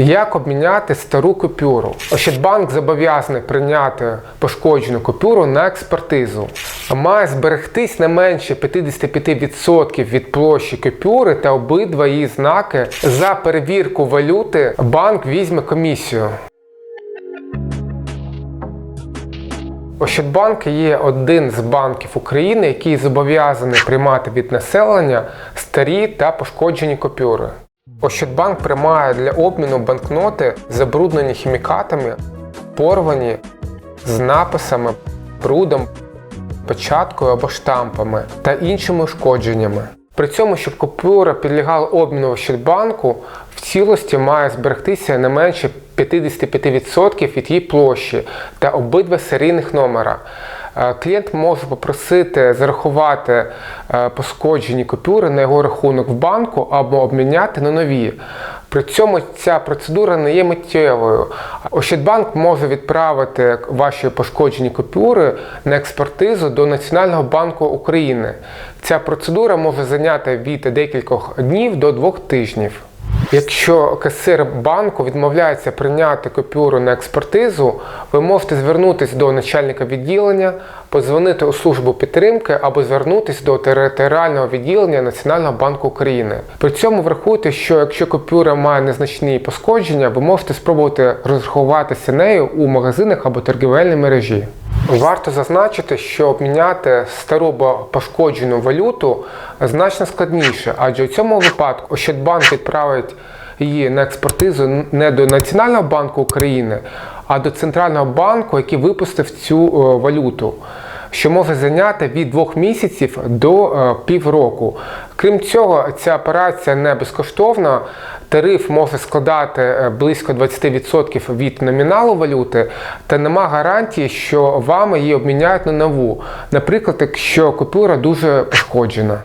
Як обміняти стару купюру? Ощадбанк зобов'язаний прийняти пошкоджену купюру на експертизу. Має зберегтись не менше 55% від площі купюри та обидва її знаки. За перевірку валюти банк візьме комісію. Ощадбанк є один з банків України, який зобов'язаний приймати від населення старі та пошкоджені купюри. Ощадбанк приймає для обміну банкноти, забруднені хімікатами, порвані з написами, брудом, печаткою або штампами та іншими ушкодженнями. При цьому, щоб купюра підлягала обміну Ощадбанку, в цілості має зберегтися не менше 55% від її площі та обидва серійних номера. Е, Клієнт може попросити зарахувати е, пошкоджені купюри на його рахунок в банку або обміняти на нові. При цьому ця процедура не є миттєвою. Ощадбанк може відправити ваші пошкоджені купюри на експертизу до Національного банку України. Ця процедура може зайняти від декількох днів до двох тижнів. Якщо касир банку відмовляється прийняти купюру на експертизу, ви можете звернутися до начальника відділення, подзвонити у службу підтримки або звернутися до територіального відділення Національного банку України. При цьому врахуйте, що якщо купюра має незначні пошкодження, ви можете спробувати розрахуватися нею у магазинах або торгівельній мережі. Варто зазначити, що обміняти стару пошкоджену валюту значно складніше, адже у цьому випадку Ощадбанк відправить її на експертизу не до Національного банку України, а до Центрального банку, який випустив цю е, валюту. Що може зайняти від двох місяців до е, півроку. Крім цього, ця операція не безкоштовна. Тариф може складати е, близько 20% від номіналу валюти, та нема гарантії, що вам її обміняють на нову. Наприклад, якщо купюра дуже пошкоджена.